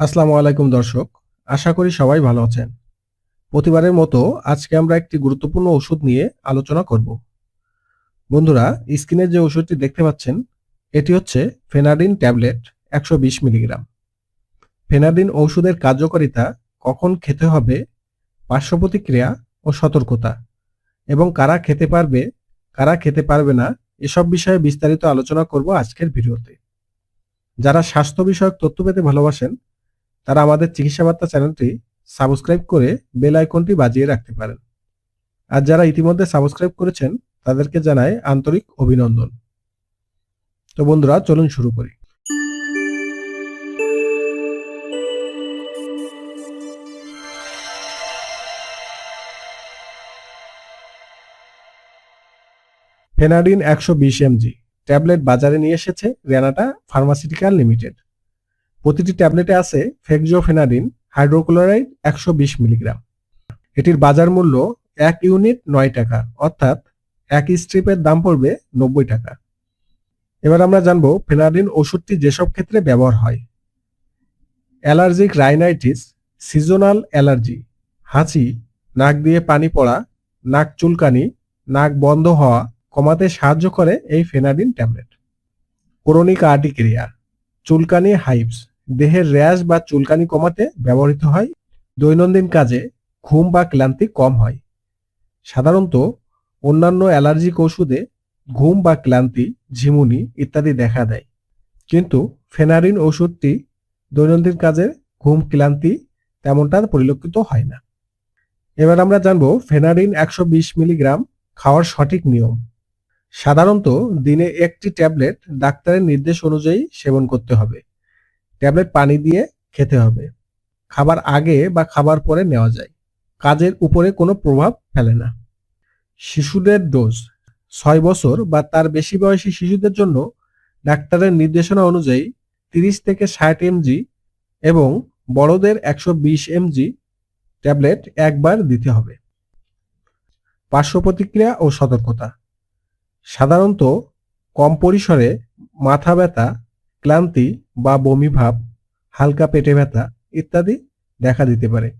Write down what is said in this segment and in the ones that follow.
আসসালামু আলাইকুম দর্শক, আশা করি সবাই ভালো আছেন। প্রতিবারের মতো আজকে আমরা একটি গুরুত্বপূর্ণ ওষুধ নিয়ে আলোচনা করব। বন্ধুরা স্ক্রিনে যে ওষুধটি দেখতে পাচ্ছেন, এটি হচ্ছে ফেনাডিন ট্যাবলেট একশো বিশ মিলিগ্রাম। ফেনাডিন ঔষধের কার্যকারিতা কখন খেতে হবে, পার্শ্ব প্রতিক্রিয়া ও সতর্কতা, এবং কারা খেতে পারবে, কারা খেতে পারবে না, এসব বিষয়ে বিস্তারিত আলোচনা করব আজকের ভিডিওতে। যারা স্বাস্থ্য বিষয়ক তথ্য পেতে ভালোবাসেন তারা আমাদের চিকিৎসা বার্তা চ্যানেলটি সাবস্ক্রাইব করে বেল আইকনটি বাজিয়ে রাখতে পারেন। আর যারা ইতিমধ্যে সাবস্ক্রাইব করেছেন, তাদেরকে জানাই আন্তরিক অভিনন্দন। তো বন্ধুরা, চলুন শুরু করি। ফেনাডিন একশো বিশ এমজি ট্যাবলেট বাজারে নিয়ে এসেছে রেনাটা ফার্মাসিউটিক্যাল লিমিটেড। প্রতিটি ট্যাবলেটে আছে ফেকজোফেনাডিন হাইড্রোক্লোরাইড একশো বিশ মিলিগ্রাম। এটির বাজার মূল্য এক ইউনিট নয় টাকা, অর্থাৎ এক স্ট্রিপের দাম পড়বে নব্বই টাকা। এবার আমরা জানব ফেনাডিন ওষুধটি যেসব ক্ষেত্রে ব্যবহার হয়। অ্যালার্জিক রাইনাইটিস, সিজনাল অ্যালার্জি, হাঁচি, নাক দিয়ে পানি পড়া, নাক চুলকানি, নাক বন্ধ হওয়া কমাতে সাহায্য করে এই ফেনাডিন ট্যাবলেট। ক্রনিক আর্টিক্রিয়া, চুলকানি, হাইপস। দেহের র্যাশ বা চুলকানি কমাতে ব্যবহৃত হয়। দৈনন্দিন কাজে ঘুম বা ক্লান্তি কম হয়। সাধারণত অন্যান্য অ্যালার্জিক ওষুধে ঘুম বা ক্লান্তি, ঝিমুনি ইত্যাদি দেখা দেয়। কিন্তু ফেনারিন ওষুধটি দৈনন্দিন কাজে ঘুম, ক্লান্তি তেমনটা পরিলক্ষিত হয় না। এবার আমরা জানব ফেনারিন একশো বিশ মিলিগ্রাম খাওয়ার সঠিক নিয়ম। সাধারণত দিনে একটি ট্যাবলেট ডাক্তারের নির্দেশ অনুযায়ী সেবন করতে হবে। ট্যাবলেট পানি দিয়ে খেতে হবে। খাবার আগে বা খাবার পরে নেওয়া যায়। কাজের উপরে কোনো প্রভাব ফেলে না। শিশুদের ডোজ ছয় বছর বা তার বেশি বয়সী শিশুদের জন্য ডাক্তারের নির্দেশনা অনুযায়ী তিরিশ থেকে ষাট এমজি এবং বড়দের একশো বিশ এমজি ট্যাবলেট একবার দিতে হবে। পার্শ্ব প্রতিক্রিয়া ও সতর্কতা। সাধারণত কম পরিসরে মাথা ব্যথা ক্লান্তি বা বমি ভাব, হালকা পেটে ব্যথা ইত্যাদি দেখা দিতে পারে।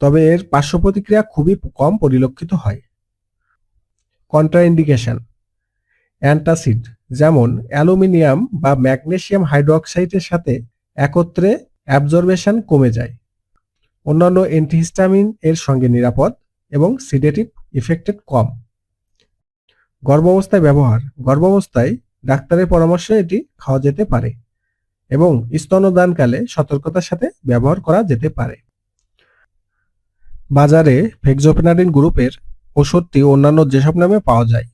তবে এর পার্শ্ব প্রতিক্রিয়া খুবই কম পরিলক্ষিত হয়। কন্ট্রাইন্ডিকেশন, অ্যান্টাসিড, যেমন অ্যালুমিনিয়াম বা ম্যাগনেসিয়াম হাইড্রোক্সাইডের সাথে একত্রে অ্যাবজর্বেশন কমে যায়। অন্যান্য অ্যান্টিহিস্টামিন এর সঙ্গে নিরাপদ এবং সিডেটিভ ইফেক্টেড কম। গর্ভাবস্থায় ব্যবহার, গর্ভাবস্থায় ডাক্তারের পরামর্শে এটি খাওয়া যেতে পারে। এবং স্তনদানকালে সতর্কতার সাথে ব্যবহার করা যেতে পারে। বাজারে ফেক্সোপেনাডিন গ্রুপের ওষুধটি অন্যান্য যেসব নামে পাওয়া যায়,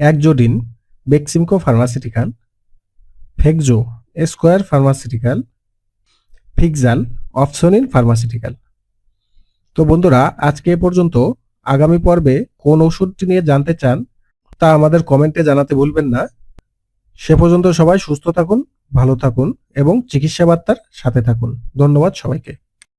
একজোডিন, বেক্সিমকো ফার্মাসিউটিক্যাল ফেকজো স্কোয়ার ফার্মাসিউটিক্যাল, ফিক্সাল অপশনিন ফার্মাসিউটিক্যাল। তো বন্ধুরা, আজকে এ পর্যন্ত। আগামী পর্বে কোন ওষুধটি নিয়ে জানতে চান তা আমাদের কমেন্টে জানাতে ভুলবেন না। সে পর্যন্ত সবাই সুস্থ থাকুন ভালো থাকুন এবং চিকিৎসা বার্তার সাথে থাকুন। ধন্যবাদ সবাইকে।